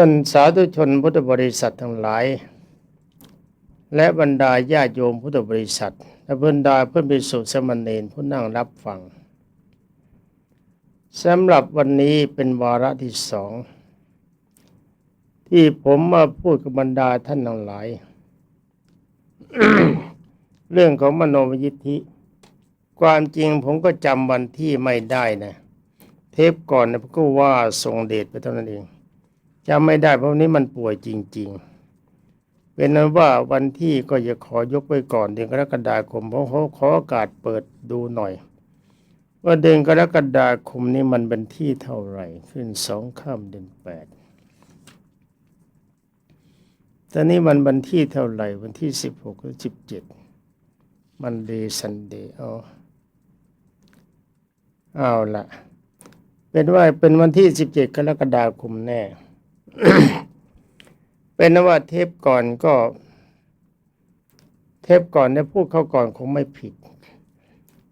ต้นสาธุชนพุทธบริษัททั้งหลาย และบรรดาญาโยมพุทธบริษัท และบรรดาเพื่อนภิกษุสมเณรผู้นั่งรับฟังสำหรับวันนี้เป็นวาระที่สอง ที่ผมมาพูดกับบรรดาท่านทั้งหลาย เรื่องของมโนมยิทธิ ความจริงผมก็จำวันที่ไม่ได้นะ เทปก่อนนะก็ว่าทรงเดชไปเท่านั้นเอง จำไม่ได้เพราะนี้มันป่วยจริง ๆ เป็นนั้นว่าวันที่ก็จะขอยกไว้ก่อนเดือนกรกฎาคมเพราะเขาขอโอกาสเปิดดูหน่อย ว่าเดือนกรกฎาคมนี้มันเป็นที่เท่าไหร่ ขึ้นสองข้ามเดือนแปดตอนนี้มันวันที่เท่าไหร่วันที่สิบหกหรือสิบเจ็ดมันเดย์ซันเดย์อ๋อเอาละเป็นว่าเป็นวันที่สิบเจ็ดกรกฎาคมแน่ เป็นนว่าเทปก่อนก็ เทปก่อนเนี่ยพูดเข้าก่อนคงไม่ผิด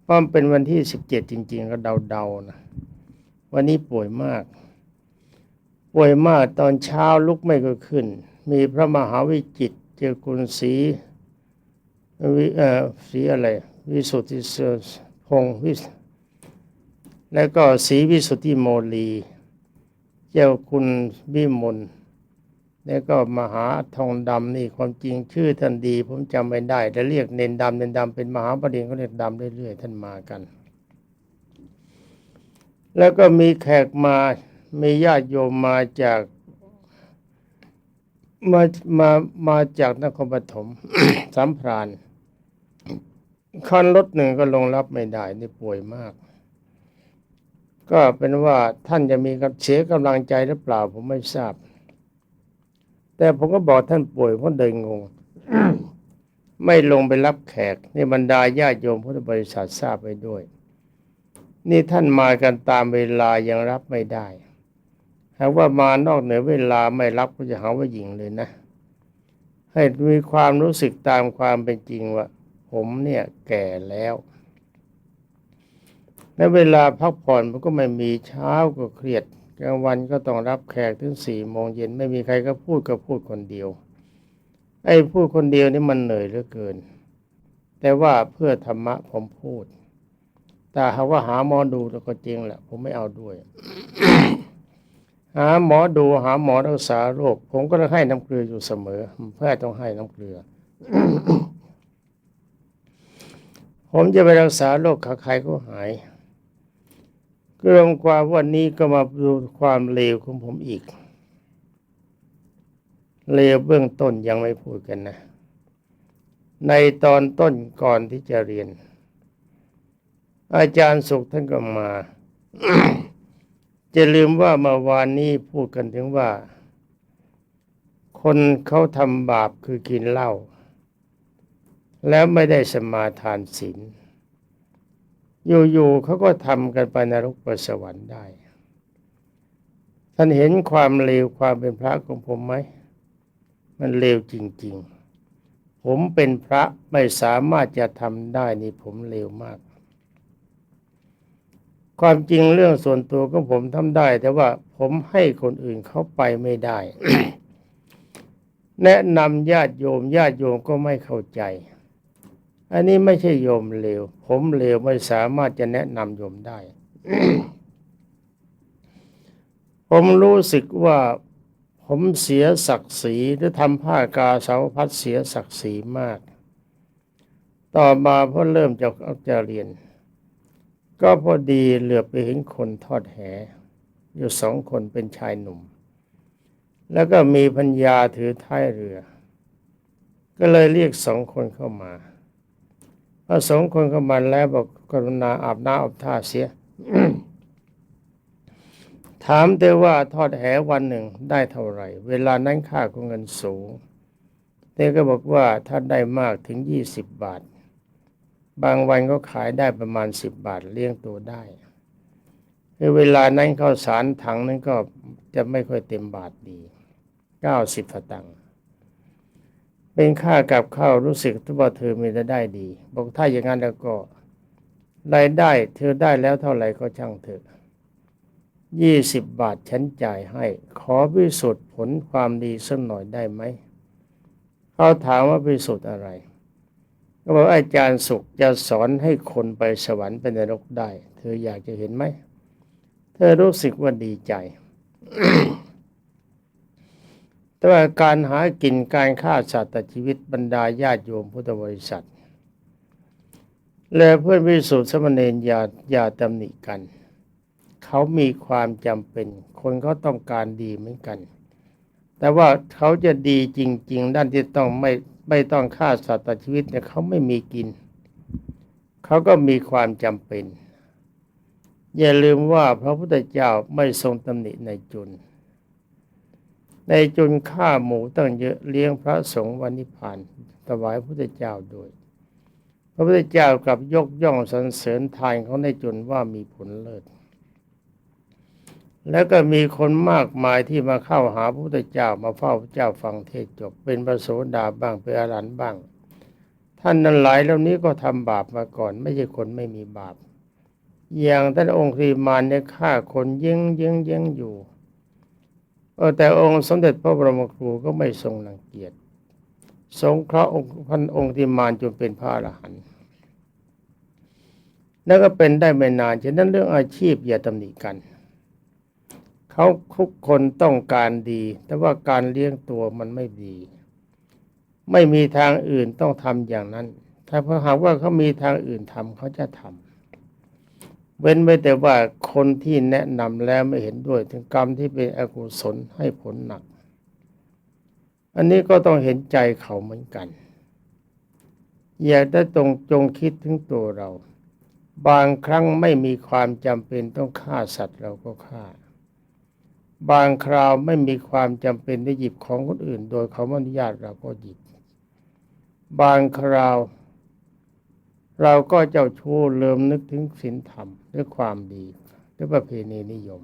เพราะมันเป็นวันที่สิบเจ็ดจริง ๆ ก็เดาๆนะวันนี้ป่วยมาก ป่วยมากตอนเช้าลุกไม่ก็ขึ้น มีพระมหาวิจิตเจอกุลศรีวิเอ่อสีอะไร วิสุทธิสพงวิสแล้วก็ศรีวิสุทธิโมลี เจ้าคุณวิมลแล้วก็มหาทองดำนี่ความจริงชื่อท่านดี ผมจำไม่ได้แต่เรียกเนนดำเนนดำเป็นมหาประเด็นก็เรียกดำเรื่อยๆท่านมากัน แล้วก็มีแขกมามีญาติโยมมาจากมามามาจากนครปฐมสามพรานคันรถหนึ่งก็ลงรับไม่ได้นี่ป่วยมาก ก็เป็นว่าท่านจะมีกับเสียกำลังใจหรือเปล่าผมไม่ทราบ แต่ผมก็บอกท่านป่วยเพราะเดินงง ไม่ลงไปรับแขกนี่บรรดาญาติโยมพุทธบริษัททราบไปด้วย นี่ท่านมากันตามเวลายังรับไม่ได้หากว่ามานอกเหนือเวลาไม่รับก็จะหาว่าหญิงเลยนะ ให้มีความรู้สึกตามความเป็นจริงว่า ผมเนี่ยแก่แล้ว และเวลาพักผ่อนมันก็ไม่มีเช้าก็เครียดกลางวันก็ต้องรับแขกถึงสี่โมงเย็นไม่มีใครก็พูดก็พูดคนเดียว ไอ้พูดคนเดียวนี่มันเหนื่อยเหลือเกิน แต่ว่าเพื่อธรรมะผมพูด แต่หาว่าหาหมอดูแล้วก็จริงแหละผมไม่เอาด้วย หาหมอดูหาหมอรักษาโรค ผมก็ต้องให้น้ำเกลืออยู่เสมอแพทย์ต้องให้น้ำเกลือ ผมจะไปรักษาโรคขาใครก็หาย รวมความวันนี้ก็มาดูความเลวของผมอีก เลวเบื้องต้นยังไม่พูดกันนะ ในตอนต้นก่อนที่จะเรียน อาจารย์สุขท่านก็มา จะลืมว่าเมื่อวานนี้พูดกันถึงว่า คนเขาทำบาปคือกินเหล้าแล้วไม่ได้สมาทานศีล อยู่ๆเขาก็ทำกันไปนรกประสวรรค์ได้ ท่านเห็นความเลวความเป็นพระของผมไหม มันเลวจริง ๆ ผมเป็นพระไม่สามารถจะทำได้นี่ผมเลวมาก ความจริงเรื่องส่วนตัวของผมทำได้ แต่ว่าผมให้คนอื่นเขาไปไม่ได้ แนะนำญาติโยมญาติโยมก็ไม่เข้าใจ อันนี้ไม่ใช่โยมเลว ผมเลวไม่สามารถจะแนะนำโยมได้ ผมรู้สึกว่าผมเสียศักดิ์ศรีหรือทำผ้ากาสาวพัดเสียศักดิ์ศรีมาก ต่อมาพอเริ่มจะจะเรียน ก็พอดีเหลือไปเห็นคนทอดแห อยู่สองคนเป็นชายหนุ่ม แล้วก็มีพัญญาถือท้ายเรือ ก็เลยเรียกสองคนเข้ามา พอสองคนเข้ามาแล้วบอกกรุณาอาบน้ำอาบท่าเสีย ถามแต่ว่าทอดแหวันหนึ่งได้เท่าไหร่ เวลานั้นค่าของเงินสูงเต้ก็บอกว่าถ้าได้มากถึงยี่สิบบาท บางวันก็ขายได้ประมาณสิบบาทเลี้ยงตัวได้คือเวลานั้นข้าวสารถังนั้นก็จะไม่ค่อยเต็มบาทดีเก้าสิบสตังค์ เป็นค่ากับข้าวรู้สึกว่าเธอมีรายได้ดี บอกถ้าอย่างนั้นแล้วก็รายได้ เธอได้แล้วเท่าไหร่ก็ช่างเถอะยี่สิบบาทฉันจ่ายให้ ขอพิสูจน์ผลความดีสักหน่อยได้ไหมเขาถามว่าพิสูจน์อะไรก็บอกอาจารย์สุขจะสอนให้คนไปสวรรค์ไปนรกได้ เธออยากจะเห็นไหม เธอรู้สึกว่าดีใจ แต่ว่าการหากินการฆ่าสัตว์ตัดชีวิตบรรดาญาติโยมพุทธบริษัท และเพื่อนวิสุทธิสมณเณรอย่าอย่าตำหนิกัน เขามีความจำเป็น คนเขาต้องการดีเหมือนกัน แต่ว่าเขาจะดีจริง ๆ ด้านที่ต้องไม่ไม่ต้องฆ่าสัตว์ตัดชีวิตเนี่ยเขาไม่มีกิน เขาก็มีความจำเป็น อย่าลืมว่าพระพุทธเจ้าไม่ทรงตำหนิในจุน ในจุนฆ่าหมูตั้งเยอะเลี้ยงพระสงฆ์วันนิพพานถวายพระพุทธเจ้าโดยพระพุทธเจ้ากลับยกย่องสรรเสริญทานของในจุนว่ามีผลเลิศ แล้วก็มีคนมากมายที่มาเข้าหาพระพุทธเจ้ามาเฝ้าพระเจ้าฟังเทศจบเป็นพระโสดาบ้างเป็นอรหันต์บ้าง ท่านนั้นหลายเหล่านี้ก็ทำบาปมาก่อน ไม่ใช่คนไม่มีบาป อย่างท่านองค์รีมานเนี่ยฆ่าคนยิงยิงยิงอยู่ เออแต่องค์สมเด็จพระบรมครูก็ไม่ทรงรังเกียจสงเคราะห์องค์พันองค์ที่มานจนเป็นพระอรหันต์แล้วก็เป็นได้ไม่นานฉะนั้นเรื่องอาชีพอย่าตำหนิกัน เขาทุกคนต้องการดี แต่ว่าการเลี้ยงตัวมันไม่ดี ไม่มีทางอื่นต้องทำอย่างนั้น ถ้าเพราะหากว่าเขามีทางอื่นทำเขาจะทำ เว้นไว้แต่ว่าคนที่แนะนำแล้วไม่เห็นด้วย ถึงกรรมที่เป็นอกุศลให้ผลหนัก อันนี้ก็ต้องเห็นใจเขาเหมือนกัน อย่าได้ตรงจงคิดถึงตัวเรา บางครั้งไม่มีความจำเป็นต้องฆ่าสัตว์เราก็ฆ่า บางคราวไม่มีความจำเป็นได้หยิบของคนอื่น โดยเขาอนุญาตเราก็หยิบ บางคราว เราก็เจ้าชู้เลิมนึกถึงศีลธรรมด้วยความดีด้วยประเพณีนิยม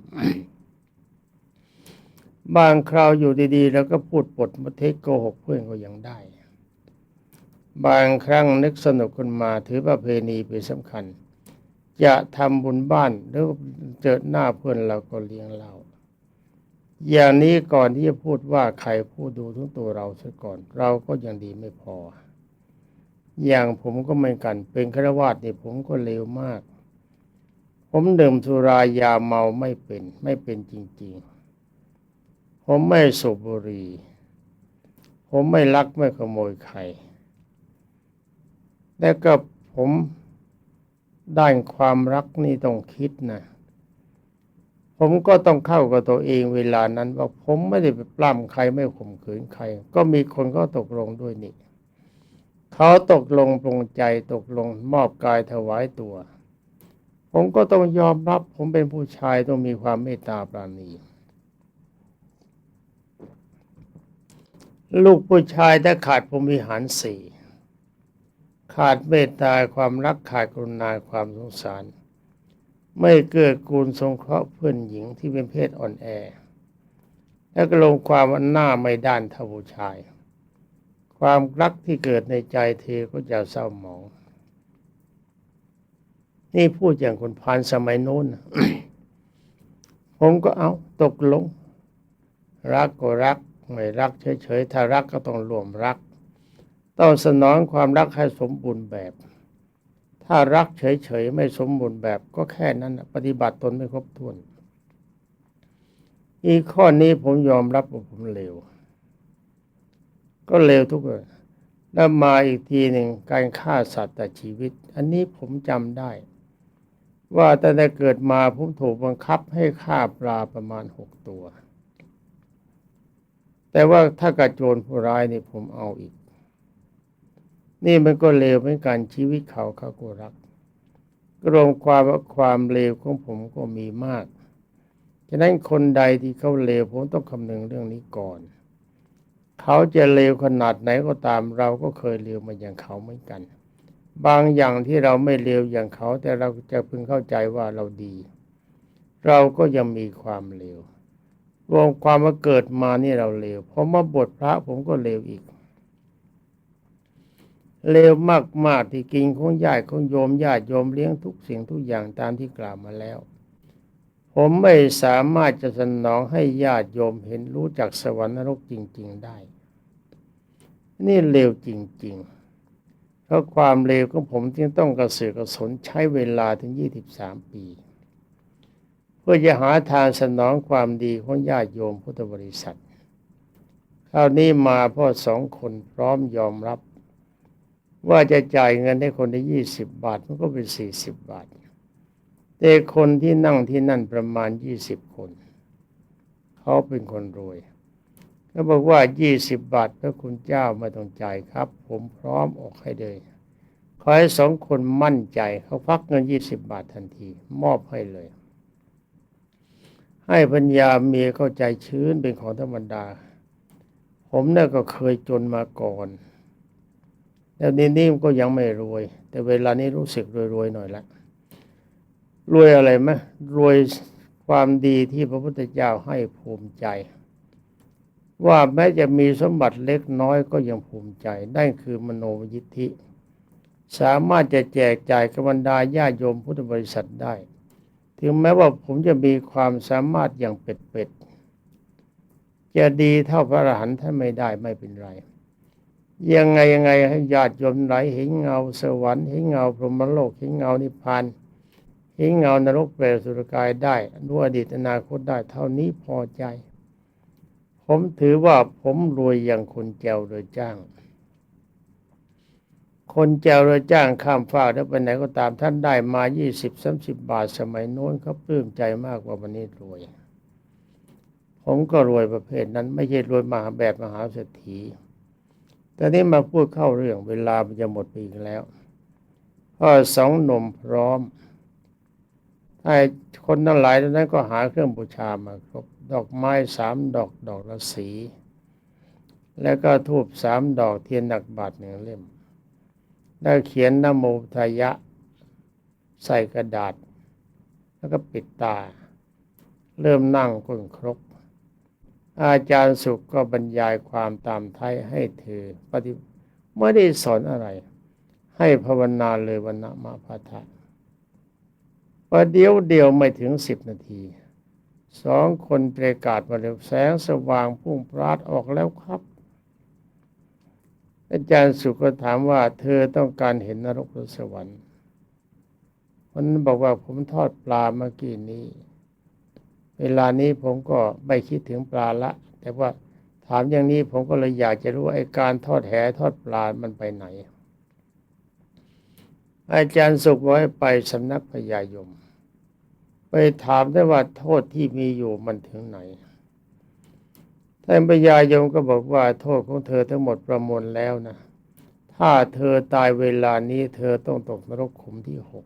บางคราวอยู่ดีๆ แล้วก็พูดปดมเทคโกหกเพื่อนก็ยังได้ บางครั้งนึกสนุกขึ้นมาถือประเพณีเป็นสำคัญ จะทำบุญบ้านหรือเจอหน้าเพื่อนเราก็เลี้ยงเราอย่างนี้ก่อนที่จะพูดว่าใครพูดดูทั้งตัวเราซะก่อน เราก็ยังดีไม่พอ อย่างผมก็เหมือนกัน เป็นฆราวาสเนี่ยผมก็เลวมาก ผมดื่มสุรายาเมาไม่เป็น ไม่เป็นจริง ๆ ผมไม่สูบบุหรี่ผมไม่ลักไม่ขโมยใครแล้วก็ผมด้านความรักนี่ต้องคิดนะ ผมก็ต้องเข้ากับตัวเองเวลานั้น ว่าผมไม่ได้ไปปล้ำใครไม่ข่มขืนใคร ก็มีคนก็ตกลงด้วยนี่ เขาตกลงปรงใจตกลงมอบกายถวายตัว ผมก็ต้องยอมรับ ผมเป็นผู้ชายต้องมีความเมตตาปราณี ลูกผู้ชายถ้าขาดพรมิหารสี่ขาดเมตตาความรักขาดกรุณาความสงสาร ไม่เกื้อกูลสงเคราะห์เพื่อนหญิงที่เป็นเพศอ่อนแอ และก็ลงความว่าหน้าไม่ด้านเท่าผู้ชาย ความรักที่เกิดในใจเธอก็จะเศร้าหมอง นี่พูดอย่างคนพานสมัยโน้น ผมก็เอาตกลง รักก็รัก ไม่รักเฉยๆ ถ้ารักก็ต้องรวมรัก ต้องสนองความรักให้สมบูรณ์แบบ ถ้ารักเฉยๆ ไม่สมบูรณ์แบบ ก็แค่นั้นปฏิบัติตนไม่ครบถ้วน อีกข้อนี้ผมยอมรับว่าผมเลว ก็เลวทุกเรื่องแล้วมาอีกทีหนึ่งการฆ่าสัตว์แต่ชีวิต อันนี้ผมจำได้ ว่าตั้งแต่เกิดมาผมถูกบังคับให้ฆ่าปลาประมาณหกตัว แต่ว่าถ้ากระโจนผู้ร้ายนี่ผมเอาอีก นี่มันก็เลวเหมือนกันชีวิตเขาเขาก็รักกรวมความว่าความเลวของผมก็มีมาก ฉะนั้นคนใดที่เขาเลวผมต้องคำนึงเรื่องนี้ก่อน เขาจะเลวขนาดไหนก็ตาม เราก็เคยเลวมาอย่างเขาเหมือนกัน บางอย่างที่เราไม่เลวอย่างเขา แต่เราจะพึงเข้าใจว่าเราดี เราก็ยังมีความเลวรวมความว่าเกิดมานี่เราเลวพอมาบวชพระผมก็เลวอีกเลวมากๆที่กินของญาติของโยมญาติโยมเลี้ยงทุกสิ่งทุกอย่างตามที่กล่าวมาแล้ว ผมไม่สามารถจะสนองให้ญาติโยมเห็นรู้จักสวรรค์นรกจริง ๆได้ นี่เลวจริง ๆ เพราะความเลวของผมจึงต้องกระเสือกกระสนใช้เวลาถึง23ปี เพื่อจะหาทางสนองความดีของญาติโยมพุทธบริษัทคราวนี้มาพ่อสองคนพร้อมยอมรับ ว่าจะจ่ายเงินให้คนได้ยี่สิบบาทมันก็เป็นสี่สิบบาท แต่คนที่นั่งที่นั่นประมาณยี่สิบคน เขาเป็นคนรวยเขาบอกว่ายี่สิบบาทพระคุณเจ้าไม่ต้องจ่ายครับ ผมพร้อมออกให้เลยขอให้สองคนมั่นใจเขาพักเงินยี่สิบบาททันที มอบให้เลย ให้ปัญญาเมียเข้าใจชื้นเป็นของธรรมดา ผมเนี่ยก็เคยจนมาก่อนแล้วนี้นี่ก็ยังไม่รวย แต่เวลานี้รู้สึกรวยๆหน่อยละ รวยอะไรไหมรวยความดีที่พระพุทธเจ้าให้ภูมิใจ ว่าแม้จะมีสมบัติเล็กน้อยก็ยังภูมิใจนั่นคือมโนยิทธิ สามารถจะแจกจ่ายกับบรรดาญาโยมพุทธบริษัทได้ ถึงแม้ว่าผมจะมีความสามารถอย่างเป็ดๆจะดีเท่าพระอรหันต์ท่านไม่ได้ไม่เป็นไร ยังไงยังไงให้ญาติโยมไหลเห็นเงาสวรรค์เห็นเงาพรหมโลกเห็นเงานิพพานเห็นเงานรกเปรตสุรกายได้รู้อดีตอนาคตได้ เท่านี้พอใจ ผมถือว่าผมรวยอย่างคนแจวโดยจ้าง คนแจวโดยจ้างข้ามฟ้าแล้วไปไหนก็ตามท่านได้มายี่สิบสามสิบบาทสมัยโน้นเขาปลื้มใจมากกว่าวันนี้รวย ผมก็รวยประเภทนั้น ไม่ใช่รวยมหาแบบมหาเศรษฐีแต่นี้มาพูดเข้าเรื่องเวลามันจะหมดไปอีกแล้วก็สองหนุ่มพร้อม ไอ้คนทั้งหลายเหล่านั้นก็หาเครื่องบูชามาครบ ดอกไม้สามดอกดอกละสี แล้วก็ทูบสามดอกเทียนหนักบาทหนึ่งเล่ม แล้วเขียนนโมทายะ ใส่กระดาษ แล้วก็ปิดตา เริ่มนั่งก้นครก อาจารย์สุขก็บรรยายความตามไทยให้เธอปฏิไม่ได้สอนอะไร ให้ภาวนาเลยวันนะมาพาทะ ประเดี๋ยวเดียวไม่ถึงสิบนาทีสองคนประกาศมาเร็วแสงสว่างพุ่งปราดออกแล้วครับ อาจารย์สุขก็ถามว่า เธอต้องการเห็นนรกหรือสวรรค์คนนั้นบอกว่าผมทอดปลาเมื่อกี้นี้ เวลานี้ผมก็ไม่คิดถึงปลาละ แต่ว่าถามอย่างนี้ผมก็เลยอยากจะรู้ไอ้การทอดแหทอดปลามันไปไหน อาจารย์สุขบอกให้ไปสำนักพญายม ไปถามได้ว่าโทษที่มีอยู่มันถึงไหนท่านพญายมก็บอกว่าโทษของเธอทั้งหมดประมวลแล้วนะ ถ้าเธอตายเวลานี้เธอต้องตกนรกขุมที่หก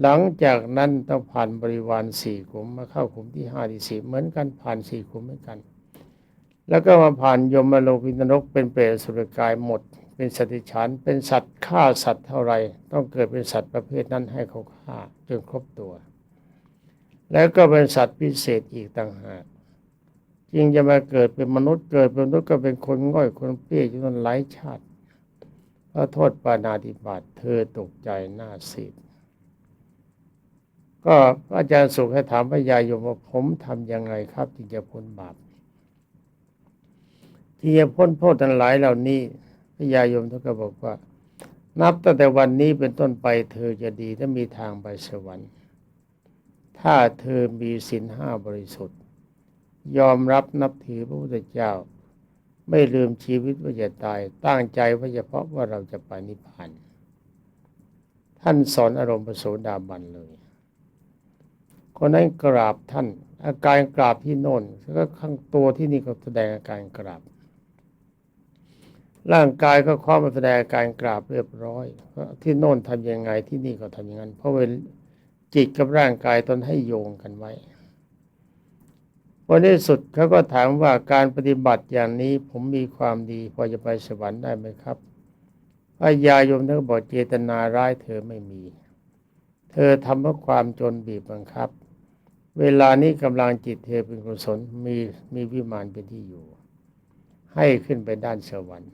หลังจากนั้นต้องผ่านบริวารสี่ขุมมาเข้าขุมที่ห้าที่สี่เหมือนกันผ่านสี่ขุมเหมือนกัน แล้วก็มาผ่านยมโลกินรกเป็นเปรตสุรกายหมด เป็นสติฉันเป็นสัตว์ฆ่าสัตว์เท่าไรต้องเกิดเป็นสัตว์ประเภทนั้นให้เขาฆ่าจนครบตัว แล้วก็เป็นสัตว์พิเศษอีกต่างหากจึงจะมาเกิดเป็นมนุษย์เกิดเป็นมนุษย์ก็เป็นคนง่อยคนเปี้ยจนหลายชาติพระโทษปานาติบาตเธอตกใจหน้าซีดก็อาจารย์สุขให้ถามพระยายมว่าผมทำยังไงครับจึงจะพ้นบาปที่จะพ้นโทษทั้งหลายเหล่านี้ พระยายมท่านก็บอกว่า นับตั้งแต่วันนี้เป็นต้นไป เธอจะดีถ้ามีทางไปสวรรค์ ถ้าเธอมีศีลห้าบริสุทธิ์ ยอมรับนับถือพระพุทธเจ้า ไม่ลืมชีวิตว่าจะตาย ตั้งใจว่าเฉพาะว่าเราจะไปนิพพาน ท่านสอนอารมณ์ประโสดาบันเลยคนนั้นกราบท่านอาการกราบที่โน่นแล้วก็ข้างตัวที่นี่ก็แสดงอาการกราบ ร่างกายก็คว้ามาแสดงอาการกราบเรียบร้อยที่โน่นทำยังไงที่นี่ก็ทำอย่างนั้น เพราะเวลจิตกับร่างกายตนให้โยงกันไว้วันที่สุดเขาก็ถามว่าการปฏิบัติอย่างนี้ผมมีความดีพอจะไปสวรรค์ได้ไหมครับพระยายมท่านก็บอกเจตนาร้ายเธอไม่มี เธอทำเพราะความจนบีบบังคับ เวลานี้กำลังจิตเธอเป็นกุศลมีมีวิมานเป็นที่อยู่ ให้ขึ้นไปด้านสวรรค์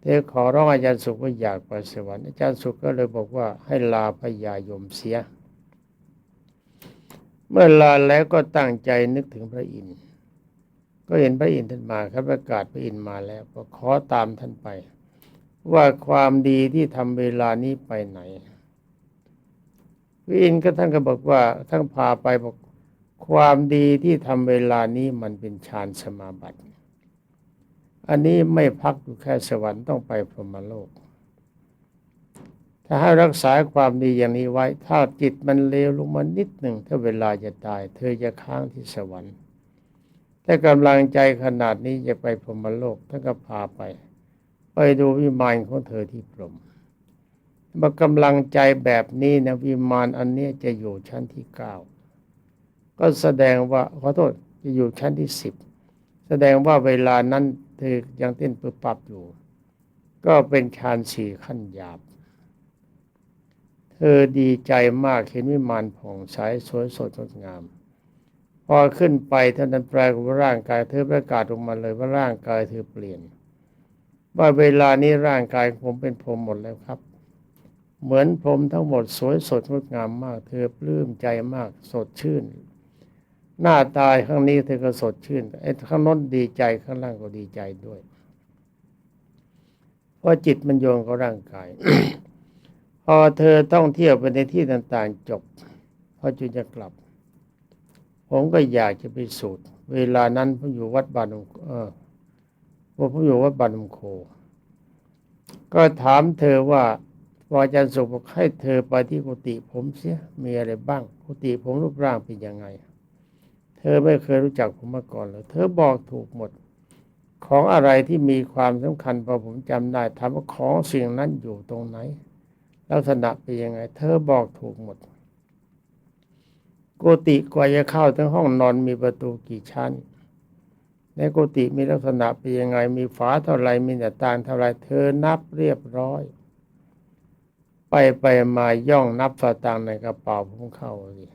เธอขอร้องอาจารย์สุขว่าอยากไปสวรรค์อาจารย์สุขก็เลยบอกว่าให้ลาพยายมเสีย เมื่อลาแล้วก็ตั้งใจนึกถึงพระอินทร์ก็เห็นพระอินทร์ท่านมาครับประกาศพระอินทร์มาแล้วก็ขอตามท่านไป ว่าความดีที่ทำเวลานี้ไปไหนพระอินทร์ก็ท่านก็บอกว่าท่านพาไปบอกความดีที่ทำเวลานี้มันเป็นฌานสมาบัติ อันนี้ไม่พักอยู่แค่สวรรค์ต้องไปพรหมโลก ถ้าให้รักษาความดีอย่างนี้ไว้ ถ้าจิตมันเลวลงมานิดหนึ่งถ้าเวลาจะตาย เธอจะค้างที่สวรรค์ถ้ากำลังใจขนาดนี้จะไปพรหมโลกท่านก็พาไป ไปดูวิมานของเธอที่พรหมมากำลังใจแบบนี้นะวิมานอันนี้จะอยู่ชั้นที่เก้าก็แสดงว่าขอโทษจะอยู่ชั้นที่สิบแสดงว่าเวลานั้น เธอยังเต้นปึบปับอยู่ ก็เป็นฌานสี่ขั้นหยาบ เธอดีใจมากเห็นวิมานผ่องใสสวยสดงดงาม พอขึ้นไปท่านนั้นแปลว่าร่างกายเธอประกาศออกมาเลยว่าร่างกายเธอเปลี่ยน ว่าเวลานี้ร่างกายผมเป็นพรหมหมดแล้วครับเหมือนพรมทั้งหมดสวยสดงดงามมาก เธอปลื้มใจมากสดชื่น หน้าตายข้างนี้เธอก็สดชื่นไอ้ข้างน้นดีใจข้างล่างก็ดีใจด้วยเพราะจิตมันโยงกับร่างกาย พอเธอต้องเที่ยวไปในที่ต่างๆจบ พอจุจะกลับ ผมก็อยากจะไปสูตร เวลานั้นผมอยู่วัดบานมเออผมอยู่วัดบานมโค ก็ถามเธอว่าพออาจารย์สุบอกให้เธอไปที่กุฏิผมเสียมีอะไรบ้าง กุฏิผมรูปร่างเป็นยังไง เธอไม่เคยรู้จักผมมาก่อนเลยเธอบอกถูกหมด ของอะไรที่มีความสำคัญพอผมจำได้ถามว่าของสิ่งนั้นอยู่ตรงไหน ลักษณะเป็นยังไง เธอบอกถูกหมดโกุฏิกว่าจะเข้าถึงห้องนอนมีประตูกี่ชั้นในโกุฏิมีลักษณะเป็นยังไง มีฝาเท่าไรมีหน้าต่างเท่าไรเธอนับเรียบร้อย ไปไปมาย่องนับฝาตังค์ในกระเป๋าผมเข้าสิ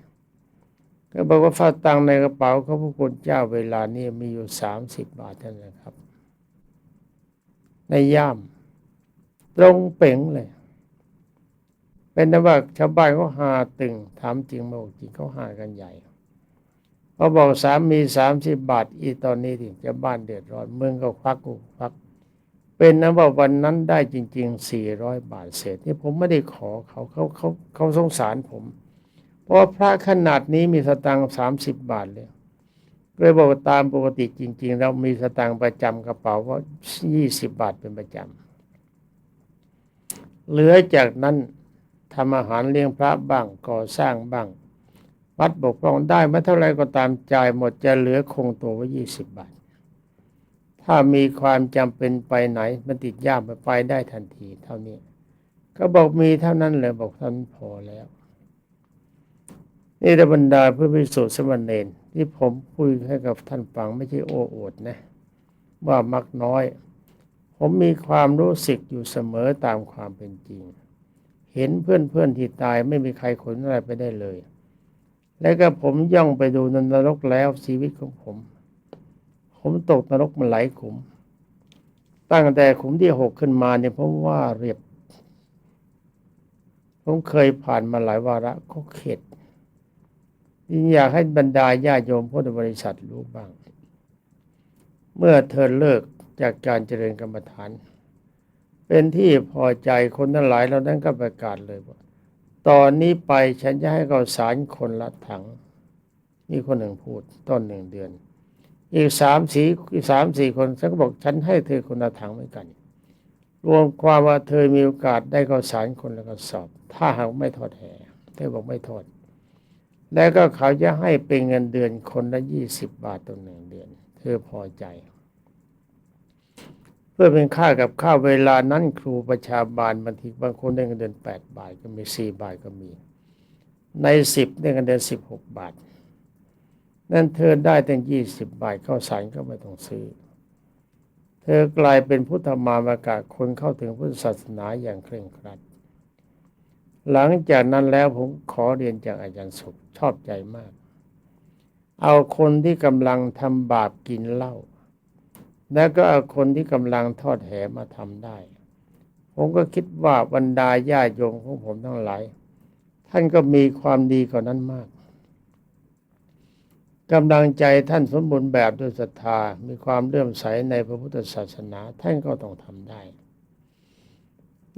ก็บอกว่าฝากตังในกระเป๋าเขาพระคุณเจ้าเวลานี้มีอยู่สามสิบบาทเท่านั้นนะครับ ในย่าม ตรงเป่งเลย เป็นนว่าชาวบ้านเขาหาตึงถามจริงมาจริงเขาหากันใหญ่เขาบอกสามมีสามสิบบาท อีตอนนี้ถึงจะบ้านเดือดร้อนเมืองก็ควักกูควัก เป็นนะว่าวันนั้นได้จริงๆสี่ร้อยบาทเศษนี่ผมไม่ได้ขอเขาเขาเขาเขาสงสารผม เพราะพระขนาดนี้มีสตังค์สามสิบบาทเลยเลยบอกตามปกติจริง ๆ เรามีสตังค์ประจำกระเป๋าว่ายี่สิบบาทเป็นประจำเหลือจากนั้นทำอาหารเลี้ยงพระบ้างก่อสร้างบ้างวัดบกพร่องได้ไม่เท่าไรก็ตามจ่ายหมดจะเหลือคงตัวไว้ยี่สิบบาท ถ้ามีความจำเป็นไปไหน มันติดยากไปไปได้ทันที เท่านี้ ก็บอกมีเท่านั้นเลยบอกท่านพอแล้ว นี่ธรรมดาเพื่อพิสูจน์สมณเณรที่ผมพูดให้กับท่านฟังไม่ใช่โอ้อวดนะ ว่ามักน้อย ผมมีความรู้สึกอยู่เสมอตามความเป็นจริง เห็นเพื่อนเพื่อนที่ตายไม่มีใครขนอะไรไปได้เลย แล้วก็ผมย่องไปดูนรกแล้วชีวิตของผม ผมตกนรกมาหลายขุม ตั้งแต่ขุมที่หกขึ้นมาเนี่ยผมว่าเรียบผมเคยผ่านมาหลายวาระก็เข็ด ยิ่อยากให้บรรดาญาโยมพุทธบริษัทรู้บ้าง เมื่อเธอเลิกจากการเจริญกรรมฐาน เป็นที่พอใจคนทั้งหลายเรานั้นก็ประกาศเลยว่าตอนนี้ไปฉันจะให้เขาสารคนละถังมีคนหนึ่งพูดต้นหนึ่งเดือน อีกสามสี่อีกสามสี่คนฉันก็บอกฉันให้เธอคนละถังเหมือนกัน รวมความว่าเธอมีโอกาสได้ข้าวสารคนละกระสอบ ถ้าหากไม่ทอดแห่เธอบอกไม่ทอด แล้วก็เขาจะให้เป็นเงินเดือนคนละยี่สิบบาทต่อหนึ่งเดือน เธอพอใจ เพื่อเป็นค่ากับข้าวเวลานั้นครูประชาบาลบางทีบางคนได้เงินเดือนแปดบาทก็มีสี่บาทก็มี ในสิบได้เงินเดือนสิบหกบาท นั่นเธอได้ตั้งยี่สิบบาทข้าวสารก็ไม่ต้องซื้อ เธอกลายเป็นพุทธมามากะคนเข้าถึงพุทธศาสนาอย่างเคร่งครัด หลังจากนั้นแล้วผมขอเรียนจากอาจารย์สุขชอบใจมาก เอาคนที่กำลังทำบาปกินเหล้าแล้วก็เอาคนที่กำลังทอดแหมาทำได้ ผมก็คิดว่าบรรดาญาโยมของผมทั้งหลาย ท่านก็มีความดีกว่านั้นมากกำลังใจท่านสมบูรณ์แบบด้วยศรัทธา มีความเลื่อมใสในพระพุทธศาสนา ท่านก็ต้องทำได้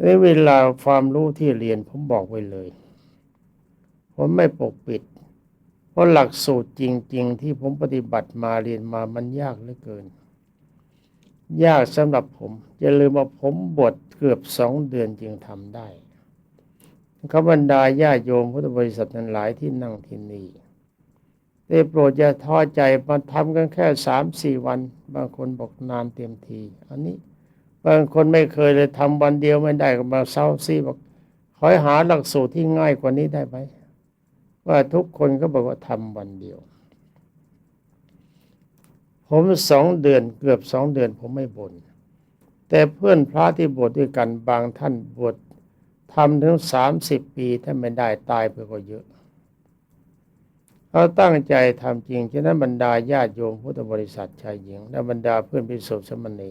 ในเวลาความรู้ที่เรียนผมบอกไว้เลย ผมไม่ปกปิด เพราะหลักสูตรจริง ๆ ที่ผมปฏิบัติมาเรียนมามันยากเหลือเกิน ยากสำหรับผมอย่าลืมว่าผมบวชเกือบสองเดือนจึงทำได้ขบรรดาญาโยมพุทธบริษัทนั้นหลายที่นั่งที่นี่ได้โปรดอย่าท้อใจมาทำกันแค่สามสี่วัน บางคนบอกนานเต็มที อันนี้ บางคนไม่เคยเลยทำวันเดียวไม่ได้ก็มาเศร้าซีบอกขอให้หาหลักสูตรที่ง่ายกว่านี้ได้ไหมว่าทุกคนก็บอกว่าทำวันเดียว ผมสองเดือนเกือบสองเดือนผมไม่บน่นแต่เพื่อนพระที่บวชด้วยกันบางท่านบวชทำถึงสามสิบปีถ้าไม่ได้ตายไปก็เยอะเขาตั้งใจทำจริง ฉะนั้นบรรดาญาติโยมพุทธบริษัทชายหญิง และบรรดาเพื่อนพิสุทธิสมณี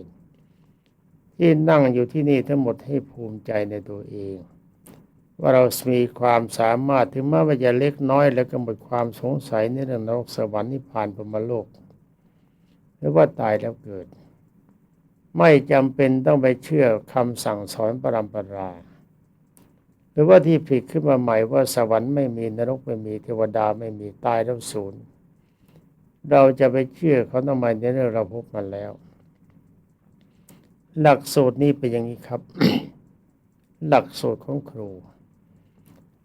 ที่นั่งอยู่ที่นี่ทั้งหมดให้ภูมิใจในตัวเอง ว่าเรามีความสามารถถึงแม้ว่าจะเล็กน้อยแล้วก็หมดความสงสัยในเรื่องนรกสวรรค์นิพพานพรมโลก หรือว่าตายแล้วเกิด ไม่จำเป็นต้องไปเชื่อคำสั่งสอนปรำปราหรือว่าที่ผิดขึ้นมาใหม่ว่าสวรรค์ไม่มีนรกไม่มีเทวดาไม่มีตายแล้วศูนย์เราจะไปเชื่อเขาทำไมในเรื่องเราพบมาแล้ว หลักสูตรนี้เป็นอย่างนี้ครับ หลักสูตรของครู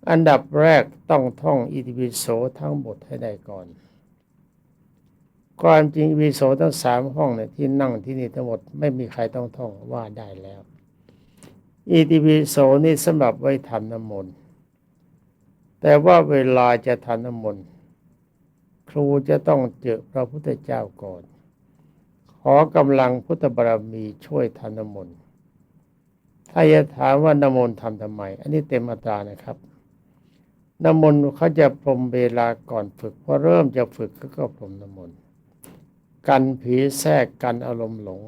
อันดับแรกต้องท่องอิติปิโสทั้งหมดให้ได้ก่อน ความจริงอิติปิโสทั้งสามห้องเนี่ยที่นั่งที่นี่ทั้งหมดไม่มีใครต้องท่องว่าได้แล้ว อิติปิโสนี่สำหรับไว้ทำน้ำมนต์แต่ว่าเวลาจะทำน้ำมนต์ครูจะต้องเจอพระพุทธเจ้าก่อน ขอกำลังพุทธบารมีช่วยทำน้ำมนต์ถ้าจะถามว่านมนต์ทำทำไม อันนี้เต็มอัตรานะครับนมนต์เขาจะพรมเวลาก่อนฝึกพอเริ่มจะฝึกเขาก็พรมนมนต์กันผีแทรกกันอารมณ์หลง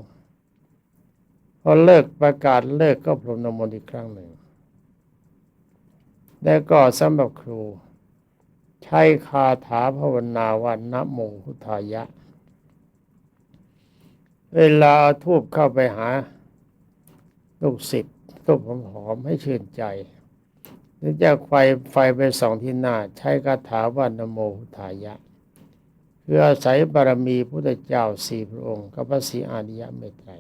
พอเลิกประกาศเลิกก็พรมนมนต์อีกครั้งหนึ่ง แล้วก็สำหรับครู ใช้คาถาภาวนาว่านะโมพุทธายะ เวลาทูบเข้าไปหาลูกศิษย์ทูบหอมๆให้ชื่นใจหรือจะไฟไฟไปส่องที่หน้า ใช้คาถาว่านโมพุทธายะเพื่ออาศัยบารมีพุทธเจ้าสี่พระองค์กับพระศรีอาริยะเมตไตร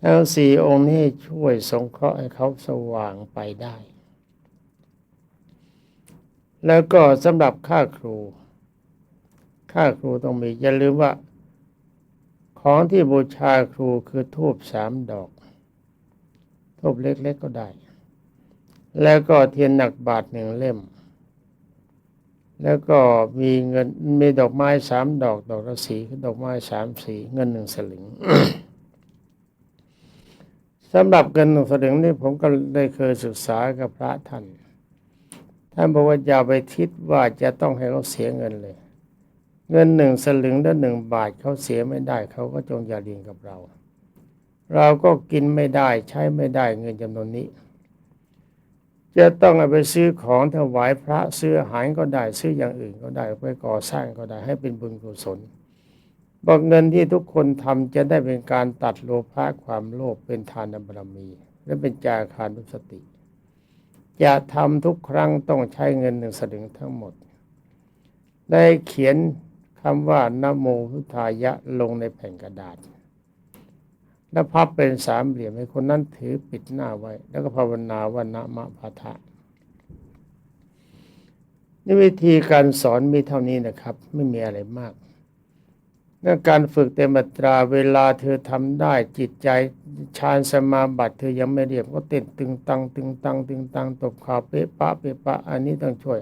ทั้งสี่องค์นี้ช่วยสงเคราะห์ให้เขาสว่างไปได้ แล้วก็สำหรับค่าครู ค่าครูต้องมีอย่าลืมว่า ของที่บูชาครูคือทูบสามดอกทูบเล็กๆก็ได้ แล้วก็เทียนหนักบาทหนึ่งเล่ม แล้วก็มีเงินมีดอกไม้สามดอกดอกละสีคือดอกไม้สามสีเงินหนึ่งสลึงสำหรับเงินหนึ่งสลึงนี่ผมก็ได้เคยศึกษากับพระท่านท่านบอกว่าอย่าไปคิดว่าจะต้องให้เขาเสียเงินเลย เงินหนึ่งสลึงและหนึ่งบาทเขาเสียไม่ได้ เขาก็จงอย่าเรียนกับเรา เราก็กินไม่ได้ใช้ไม่ได้เงินจำนวนนี้ จะต้องเอาไปซื้อของถวายพระซื้ออาหารก็ได้ซื้ออย่างอื่นก็ได้ไปก่อสร้างก็ได้ให้เป็นบุญกุศลบอกเงินที่ทุกคนทำจะได้เป็นการตัดโลภะความโลภเป็นทานบารมี และเป็นจาคานุสติจะทำทุกครั้งต้องใช้เงินหนึ่งสลึงทั้งหมด ได้เขียน คำว่านโมพุทธายะลงในแผ่นกระดาษ แล้วพับเป็นสามเหลี่ยมให้คนนั้นถือปิดหน้าไว้ แล้วก็ภาวนาว่านะมะพะทะนี่วิธีการสอนมีเท่านี้นะครับ ไม่มีอะไรมากเรื่องการฝึกเต็มอัตราเวลาเธอทำได้จิตใจฌานสมาบัติ เธอยังไม่เรียบก็เต้นตึงตังตึงตังตึงตังตบข่าวเป๊ะปะเป๊ะปะอันนี้ต้องช่วย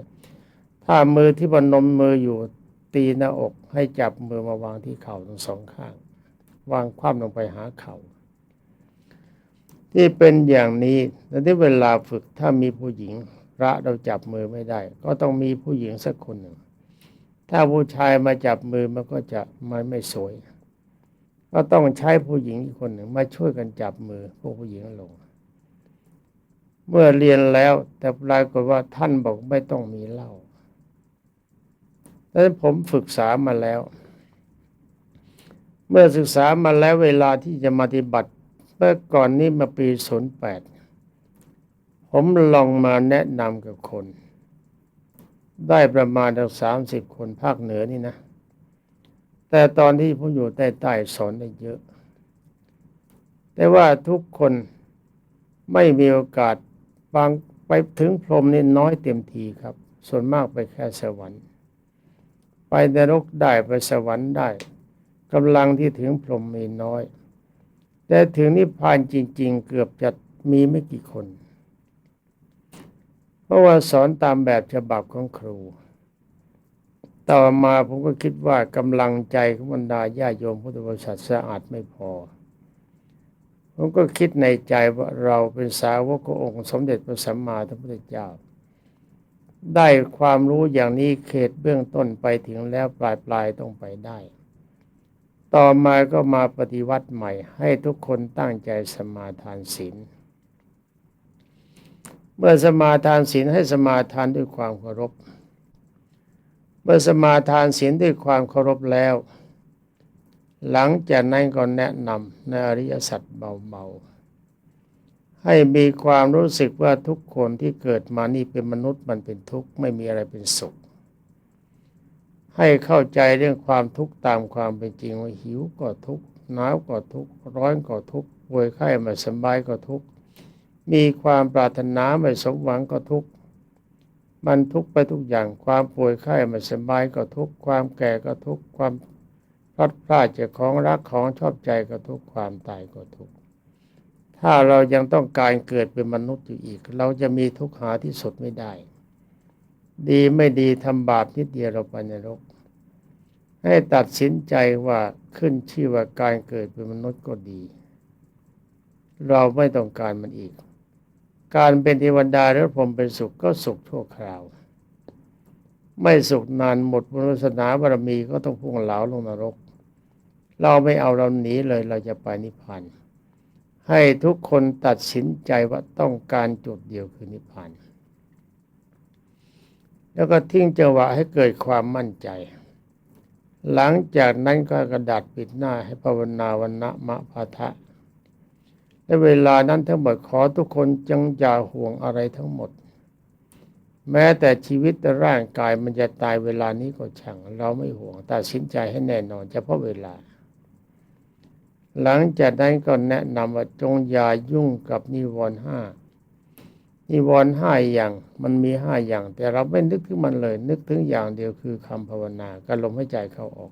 ถ้ามือที่บนนมมืออยู่ ตีหน้าอกให้จับมือมาวางที่เข่าทั้งสองข้าง วางคว่ำลงไปหาเขา่าที่เป็นอย่างนี้แล้วที่เวลาฝึกถ้ามีผู้หญิงพระเราจับมือไม่ได้ ก็ต้องมีผู้หญิงสักคนหนึ่ง ถ้าผู้ชายมาจับมือมันก็จะมันไม่สวย ก็ต้องใช้ผู้หญิงอีกคนหนึ่งมาช่วยกันจับมือพวกผู้หญิงลง เมื่อเรียนแล้วแต่ปรากฏว่าท่านบอกไม่ต้องมีเหล้า ดังนั้นผมฝึกษามาแล้ว เมื่อศึกษามาแล้วเวลาที่จะมาปฏิบัติเมื่อก่อนนี้มาปี08ผมลองมาแนะนำกับคน ได้ประมาณทั้งสามสิบคนภาคเหนือนี่นะ แต่ตอนที่ผมอยู่ใต้ใต้สอนได้เยอะ แต่ว่าทุกคนไม่มีโอกาสบางไปถึงพรมนี่น้อยเต็มทีครับ ส่วนมากไปแค่สวรรค์ ไปนรกได้ไปสวรรค์ได้กำลังที่ถึงพรหมมีน้อย แต่ถึงนิพพานจริง ๆ เกือบจะมีไม่กี่คน เพราะว่าสอนตามแบบฉบับของครู ต่อมาผมก็คิดว่ากำลังใจของบรรดาญาโยมพุทธบริษัทสะอาดไม่พอ ผมก็คิดในใจว่าเราเป็นสาวกขององค์สมเด็จพระสัมมาสัมพุทธเจ้า ได้ความรู้อย่างนี้เขตเบื้องต้นไปถึงแล้วปลายปลายต้องไปได้ ต่อมาก็มาปฏิวัติใหม่ ให้ทุกคนตั้งใจสมาทานศีล เมื่อสมาทานศีลให้สมาทานด้วยความเคารพ เมื่อสมาทานศีลด้วยความเคารพแล้ว หลังจากนั้นก็แนะนำในอริยสัจเบาๆ ให้มีความรู้สึกว่าทุกคนที่เกิดมานี่เป็นมนุษย์มันเป็นทุกข์ไม่มีอะไรเป็นสุข ให้เข้าใจเรื่องความทุกข์ตามความเป็นจริงว่าหิวก็ทุกข์หนาวก็ทุกข์ร้อนก็ทุกข์ป่วยไข้ไม่สบายก็ทุกข์มีความปรารถนาไม่สมหวังก็ทุกข์มันทุกข์ไปทุกอย่างความป่วยไข้ไม่สบายก็ทุกข์ความแก่ก็ทุกข์ความพลัดพรากจากของรักของชอบใจก็ทุกข์ความตายก็ทุกข์ ถ้าเรายังต้องการเกิดเป็นมนุษย์อยู่อีก เราจะมีทุกข์หาที่สุดไม่ได้ ดีไม่ดีทำบาปนิดเดียวเราไปนรก ให้ตัดสินใจว่าขึ้นชื่อว่าการเกิดเป็นมนุษย์ก็ดี เราไม่ต้องการมันอีก การเป็นเทวดาหรือพรหมเป็นสุขก็สุขชั่วคราว ไม่สุขนานหมดบุญวาสนาบารมีก็ต้องพุ่งเหลาลงนรก เราไม่เอาเราหนีเลยเราจะไปนิพพาน ให้ทุกคนตัดสินใจว่าต้องการจุดเดียวคือนิพพาน แล้วก็ทิ้งจังหวะให้เกิดความมั่นใจ หลังจากนั้นก็กระดาษปิดหน้าให้ภาวนาวันนะมะพาทะและเวลานั้นทั้งหมดขอทุกคนจงอย่าห่วงอะไรทั้งหมด แม้แต่ชีวิตและร่างกายมันจะตายเวลานี้ก็ช่าง เราไม่ห่วงตัดสินใจให้แน่นอนเฉพาะเวลา หลังจากนั้นก็แนะนำว่าจงอย่ายุ่งกับนิวรณ์ห้านิวรณ์ห้าอย่างมันมีห้าอย่าง แต่เราไม่นึกถึงมันเลย นึกถึงอย่างเดียวคือคำภาวนาการลมให้ใจเข้าออก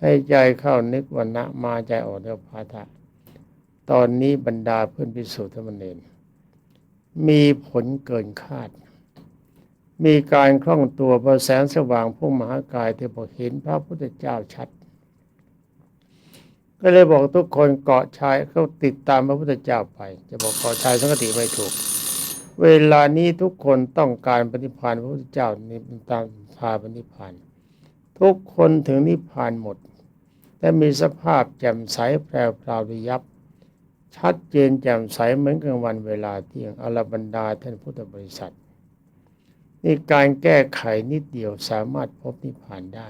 ให้ใจเข้านึกวันนะมาใจออกเรียกพาทะตอนนี้บรรดาเพื่อนพิสูจน์ธรรมเนรมีผลเกินคาด มีการคล่องตัวพอแสงสว่างพุ่งมหากายที่บอเห็นพระพุทธเจ้าชัด ก็เลยบอกทุกคนเกาะชายเขาติดตามพระพุทธเจ้าไป จะบอกเกาะชายสังกติไม่ถูก เวลานี้ทุกคนต้องการปฏิพานพระพุทธเจ้านี่เป็นตามพาปฏิพานทุกคนถึงนิพพานหมดแต่มีสภาพแจ่มใสแพรวราวยับ ชัดเจนแจ่มใสเหมือนกลางวันเวลาเที่ยงอรบรรดาท่านพุทธบริษัทนี่การแก้ไขนิดเดียวสามารถพบนิพพานได้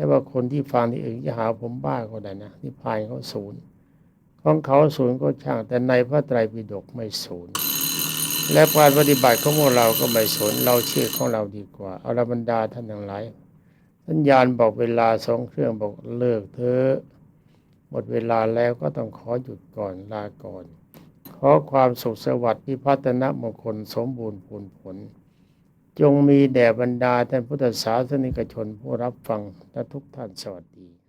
แต่ว่าคนที่ฟังที่อื่นจะหาผมบ้าก็ได้นะนิพพานเขาศูนย์ของเขาศูนย์ก็ช่าง แต่ในพระไตรปิฎกไม่ศูนย์และการปฏิบัติของพวกเราก็ไม่สนเราเชื่อของเราดีกว่าอรบรรดาท่านทั้งหลายสัญญาณบอกเวลาสองเครื่องบอกเลิกเถอะหมดเวลาแล้วก็ต้องขอหยุดก่อนลาก่อน ขอความสุขสวัสดิ์พิพัฒนมงคลสมบูรณ์ผลผล จงมีแด่บรรดาท่านพุทธศาสนิกชนผู้รับฟังและทุกท่านสวัสดี